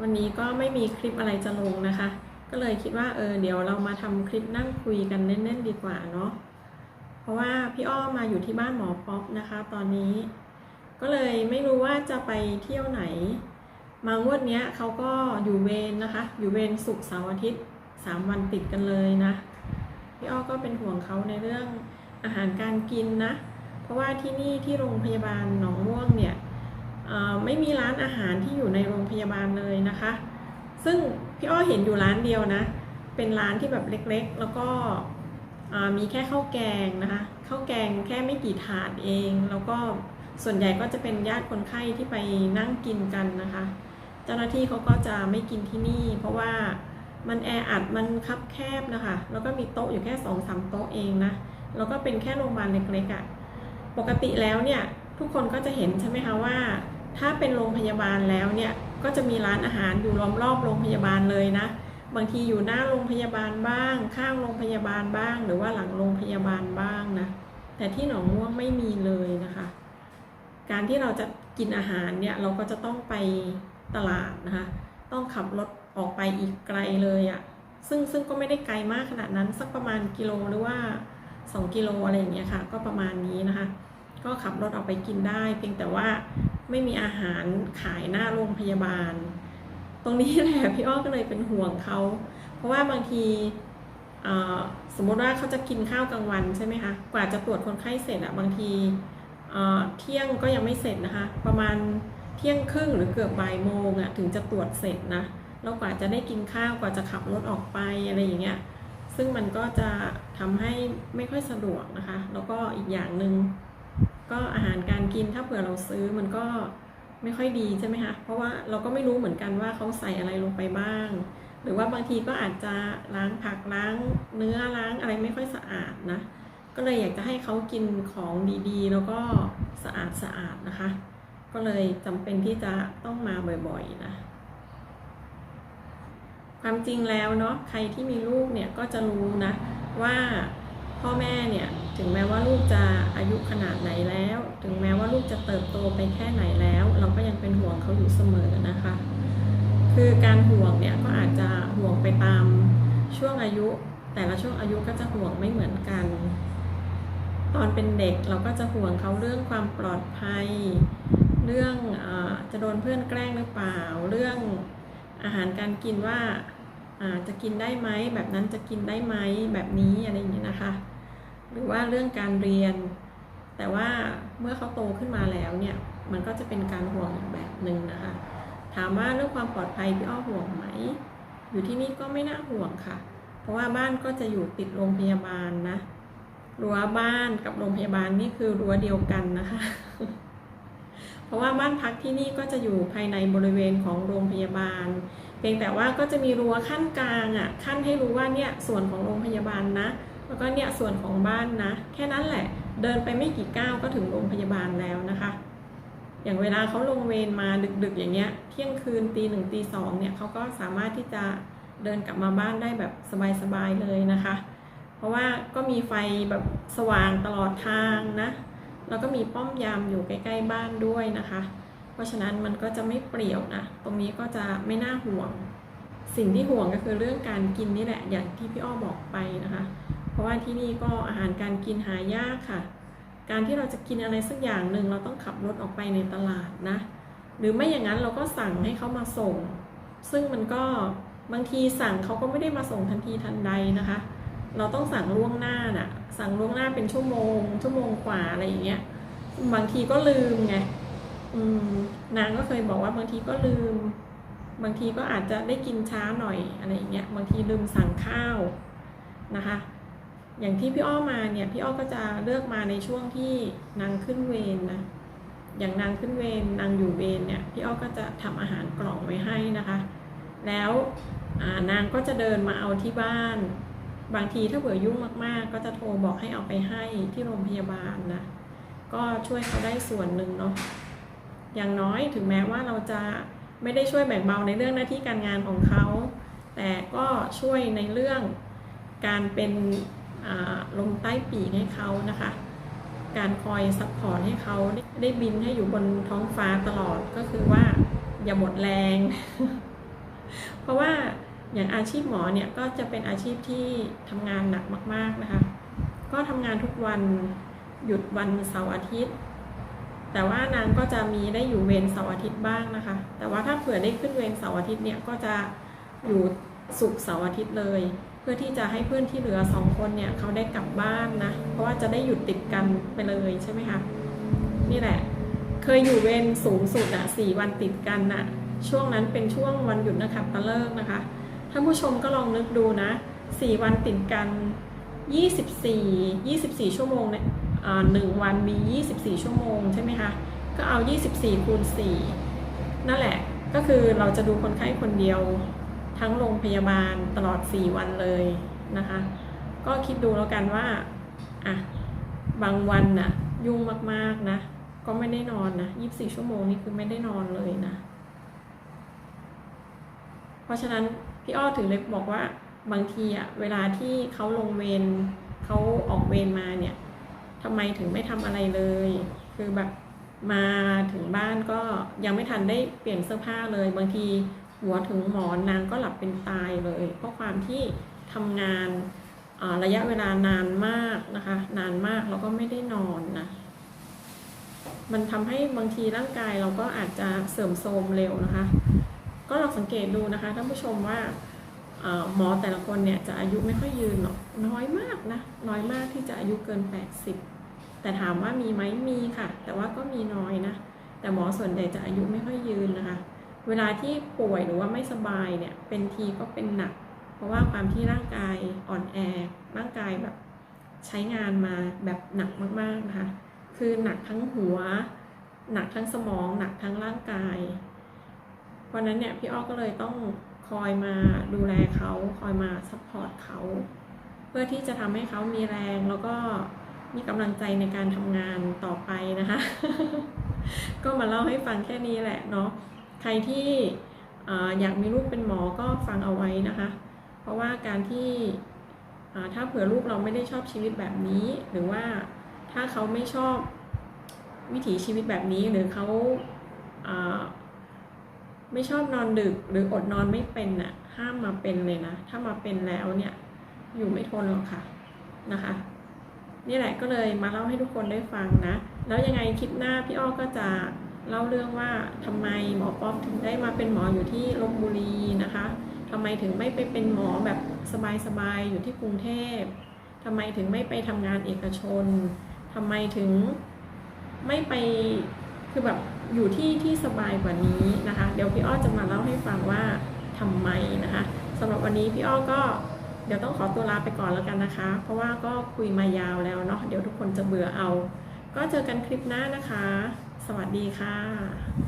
วันนี้ก็ไม่มีคลิปอะไรจะลงนะคะ ก็เลยคิดว่าเออเดี๋ยวเรามาทำคลิปนั่งคุยกันเน่นๆดีกว่าเนาะเพราะว่าพี่อ้อมาอยู่ที่บ้านหมอป๊อปนะคะ ตอนนี้ ก็เลยไม่รู้ว่าจะไปเที่ยวไหน มางวดเนี้ยเขาก็อยู่เวรนะคะ อยู่เวรศุกร์เสาร์อาทิตย์สามวันติดกันเลยนะ พี่อ้อก็เป็นห่วงเขาในเรื่องอาหารการกินนะ เพราะว่าที่นี่ที่โรงพยาบาลหนองม่วงเนี่ย ไม่มีร้านอาหารที่อยู่ในโรงพยาบาลเลยนะคะ ซึ่งพี่อ้อเห็นอยู่ร้านเดียวนะ เป็นร้านที่แบบเล็กๆ แล้วก็มีแค่ข้าวแกงนะคะข้าวแกงแค่ไม่กี่ถาดเอง แล้วก็ส่วนใหญ่ก็จะเป็นญาติคนไข้ที่ไปนั่งกินกันนะคะ เจ้าหน้าที่เขาก็จะไม่กินที่นี่ เพราะว่ามันแออัดมันคับแคบนะคะ แล้วก็มีโต๊ะอยู่แค่สองสามโต๊ะเองนะแล้วก็เป็นแค่โรงพยาบาลเล็กๆอะ่ะปกติแล้วเนี่ยทุกคนก็จะเห็นใช่ไหมคะว่า ถ้าเป็นโรงพยาบาลแล้วเนี่ยก็จะมีร้านอาหารอยู่ล้อมรอบโรงพยาบาลเลยนะ บางทีอยู่หน้าโรงพยาบาลบ้าง ข้างโรงพยาบาลบ้าง หรือว่าหลังโรงพยาบาลบ้างนะ แต่ที่หนองม่วงไม่มีเลยนะคะ การที่เราจะกินอาหารเนี่ยเราก็จะต้องไปตลาดนะคะ ต้องขับรถออกไปอีกไกลเลยอะ่ะ ซึ่งซึ่งก็ไม่ได้ไกลมากขนาดนั้นสักประมาณกิโลหรือว่า 2 กิโลอะไรอย่างเงี้ยค่ะ ก็ประมาณนี้นะคะ ก็ขับรถออกไปกินได้ เพียงแต่ว่า ไม่มีอาหารขายหน้าโรงพยาบาล ตรงนี้แหละพี่อ้อก็เลยเป็นห่วงเขา เพราะว่าบางทีสมมติว่าเขาจะกินข้าวกลางวันใช่ไหมคะกว่าจะตรวจคนไข้เสร็จอะบางทีเอ่อเที่ยงก็ยังไม่เสร็จนะคะ ประมาณเที่ยงครึ่งหรือเกือบบ่ายโมงอะถึงจะตรวจเสร็จนะแล้วกว่าจะได้กินข้าวกว่าจะขับรถออกไปอะไรอย่างเงี้ยซึ่งมันก็จะทำให้ไม่ค่อยสะดวกนะคะ แล้วก็อีกอย่างหนึ่ง ก็อาหารการกินถ้าเผื่อเราซื้อมันก็ไม่ค่อยดีใช่ไหมคะ เพราะว่าเราก็ไม่รู้เหมือนกันว่าเขาใส่อะไรลงไปบ้าง หรือว่าบางทีก็อาจจะล้างผักล้างเนื้อล้างอะไรไม่ค่อยสะอาดนะ ก็เลยอยากจะให้เขากินของดีๆ แล้วก็สะอาดสะอาดนะคะ ก็เลยจำเป็นที่จะต้องมาบ่อยๆนะ ความจริงแล้วเนาะใครที่มีลูกเนี่ยก็จะรู้นะว่าพ่อแม่เนี่ย ถึงแม้ว่าลูกจะอายุขนาดไหนแล้ว ถึงแม้ว่าลูกจะเติบโตไปแค่ไหนแล้ว เราก็ยังเป็นห่วงเขาอยู่เสมอนะคะ คือการห่วงเนี่ยก็อาจจะห่วงไปตามช่วงอายุ แต่ละช่วงอายุก็จะห่วงไม่เหมือนกัน ตอนเป็นเด็กเราก็จะห่วงเขาเรื่องความปลอดภัย เรื่องอจะโดนเพื่อนแกล้งหรือเปล่า เรื่องอาหารการกินว่าจะกินได้ไหมแบบนั้นจะกินได้ไหมแบบนี้อะไรอย่างนี้ยนะคะ หรือว่าเรื่องการเรียน แต่ว่าเมื่อเขาโตขึ้นมาแล้วเนี่ยมันก็จะเป็นการห่วงอีกแบบหนึ่งนะคะ ถามว่าเรื่องความปลอดภัยพี่อ้อห่วงไหม อยู่ที่นี่ก็ไม่น่าห่วงค่ะ เพราะว่าบ้านก็จะอยู่ติดโรงพยาบาลนะรั้วบ้านกับโรงพยาบาลนี่คือรั้วเดียวกันนะคะ เพราะว่าบ้านพักที่นี่ก็จะอยู่ภายในบริเวณของโรงพยาบาล เพียงแต่ว่าก็จะมีรั้วขั้นกลางอะขั้นให้รู้ว่าเนี่ยส่วนของโรงพยาบาลนะ แล้วก็เนี่ยส่วนของบ้านนะ แค่นั้นแหละเดินไปไม่กี่ก้าวก็ถึงโรงพยาบาลแล้วนะคะ อย่างเวลาเขาลงเวรมาดึกๆอย่างเงี้ยเที่ยงคืนตีหนึ่งตีสองเนี่ยเขาก็สามารถที่จะเดินกลับมาบ้านได้แบบสบายๆเลยนะคะ เพราะว่าก็มีไฟแบบสว่างตลอดทางนะ แล้วก็มีป้อมยามอยู่ใกล้ ๆ บ้านด้วยนะคะ ราะฉะนั้นมันก็จะไม่เปรี่ยวนะ ตรงนี้ก็จะไม่น่าห่วง สิ่งที่ห่วงก็คือเรื่องการกินนี่แหละ อย่างที่พี่อ้อบอกไปนะคะ เพราะว่าที่นี่ก็อาหารการกินหายากค่ะ การที่เราจะกินอะไรสักอย่างหนึ่งเราต้องขับรถออกไปในตลาดนะ หรือไม่อย่างนั้นเราก็สั่งให้เขามาส่ง ซึ่งมันก็บางทีสั่งเขาก็ไม่ได้มาส่งทันทีทันใดนะคะ เราต้องสั่งล่วงหน้าน่ะ สั่งล่วงหน้าเป็นชั่วโมง ชั่วโมงกว่าอะไรอย่างเงี้ย บางทีก็ลืมไง อืมนางก็เคยบอกว่าบางทีก็ลืม บางทีก็อาจจะได้กินช้าหน่อยอะไรอย่างเงี้ยบางทีลืมสั่งข้าวนะคะ อย่างที่พี่อ้อมาเนี่ยพี่อ้อก็จะเลือกมาในช่วงที่นางขึ้นเวรนะอย่างนางขึ้นเวรนางอยู่เวรเนี่ยพี่อ้อก็จะทำอาหารกล่องไว้ให้นะคะ แล้วนางก็จะเดินมาเอาที่บ้าน บางทีถ้าเผื่อยุ่งมากๆ ก็จะโทรบอกให้เอาไปให้ที่โรงพยาบาลนะก็ช่วยเขาได้ส่วนหนึ่งเนาะ อย่างน้อยถึงแม้ว่าเราจะไม่ได้ช่วยแบ่งเบาในเรื่องหน้าที่การงานของเขา แต่ก็ช่วยในเรื่องการเป็นลมใต้ปีกให้เขานะคะ การคอยซัพพอร์ตให้เขาได้ได้บินให้อยู่บนท้องฟ้าตลอดก็คือว่าอย่าหมดแรง เพราะว่าอย่างอาชีพหมอเนี่ยก็จะเป็นอาชีพที่ทำงานหนักมาก ๆนะคะ ก็ทำงานทุกวันหยุดวันเสาร์อาทิตย์ แต่ว่านางก็จะมีได้อยู่เวรเสาร์อาทิตย์บ้างนะคะ แต่ว่าถ้าเผื่อได้ขึ้นเวรเสาร์อาทิตย์เนี่ยก็จะอยู่ศุกเสาร์อาทิตย์เลย เพื่อที่จะให้เพื่อนที่เหลือสองคนเนี่ยเขาได้กลับบ้านนะ เพราะว่าจะได้หยุดติดกันไปเลยใช่ไหมคะนี่แหละ เคยอยู่เวรสูงสุดอะสี่วันติดกันน่ะช่วงนั้นเป็นช่วงวันหยุดนะครับตะเลิกนะคะท่านผู้ชมก็ลองนึกดูนะสี่วันติดกันยี่สิบสี่ยี่สิบสี่ชั่วโมงเนี่ย หนึ่งวันมียี่สิบสี่ชั่วโมงใช่ไหมคะก็เอายี่สิบสี่คูณสี่นั่นแหละก็คือเราจะดูคนไข้คนเดียวทั้งโรงพยาบาลตลอดสี่วันเลยนะคะ ก็คิดดูแล้วกันว่าอะบางวันน่ะยุ่งมากๆนะ ก็ไม่ได้นอนนะยี่บสี่ชั่วโมงนี่คือไม่ได้นอนเลยนะ เพราะฉะนั้นพี่อ้อถึงเลยบอกว่าบางทีอะเวลาที่เขาลงเวรเขาออกเวรมาเนี่ย ทำไมถึงไม่ทำอะไรเลย คือแบบมาถึงบ้านก็ยังไม่ทันได้เปลี่ยนเสื้อผ้าเลย บางทีหัวถึงหมอนนางก็หลับเป็นตายเลย เพราะความที่ทำงานาระยะเวลานานมากนะคะ นานมากแล้วก็ไม่ได้นอนนะ มันทำให้บางทีร่างกายเราก็อาจจะเสื่อมโทรมเร็วนะคะ ก็ลองสังเกตดูนะคะท่านผู้ชมว่า หมอแต่ละคนเนี่ยจะอายุไม่ค่อยยืนหรอกน้อยมากนะน้อยมากที่จะอายุเกิน 80 แต่ถามว่ามีไหมมีค่ะ แต่ว่าก็มีน้อยนะ แต่หมอส่วนใหญ่จะอายุไม่ค่อยยืนนะคะ เวลาที่ป่วยหรือว่าไม่สบายเนี่ยเป็นทีก็เป็นหนัก เพราะว่าความที่ร่างกายอ่อนแอร่างกายแบบใช้งานมาแบบหนักมากๆนะคะ คือหนักทั้งหัว หนักทั้งสมอง หนักทั้งร่างกาย เพราะนั้นเนี่ยพี่อ้อก็เลยต้อง คอยมาดูแลเขาคอยมาซัพพอร์ตเขาเพื่อที่จะทำให้เขามีแรงแล้วก็มีกำลังใจในการทำงานต่อไปนะคะ ก็มาเล่าให้ฟังแค่นี้แหละเนาะใครที่อ่อยากมีลูกเป็นหมอก็ฟังเอาไว้นะคะ เพราะว่าการที่ถ้าเผื่อลูกเราไม่ได้ชอบชีวิตแบบนี้ หรือว่าถ้าเขาไม่ชอบวิถีชีวิตแบบนี้หรือเขา ไม่ชอบนอนดึกหรืออดนอนไม่เป็นน่ะ ห้ามมาเป็นเลยนะ ถ้ามาเป็นแล้วเนี่ย อยู่ไม่ทนหรอกค่ะนะคะ นี่แหละก็เลยมาเล่าให้ทุกคนได้ฟังนะ แล้วยังไงคลิปหน้าพี่อ้อก็จะเล่าเรื่องว่าทำไมหมอป๊อปถึงได้มาเป็นหมออยู่ที่ลบบุรีนะคะทำไมถึงไม่ไปเป็นหมอแบบสบายๆอยู่ที่กรุงเทพทำไมถึงไม่ไปทำงานเอกชนทำไมถึงไม่ไปคือแบบ อยู่ที่ที่สบายกว่านี้นะคะ เดี๋ยวพี่อ้อจะมาเล่าให้ฟังว่าทำไมนะคะสำหรับวันนี้พี่อ้อก็เดี๋ยวต้องขอตัวลาไปก่อนแล้วกันนะคะ เพราะว่าก็คุยมายาวแล้วเนาะเดี๋ยวทุกคนจะเบื่อเอา ก็เจอกันคลิปหน้านะคะ สวัสดีค่ะ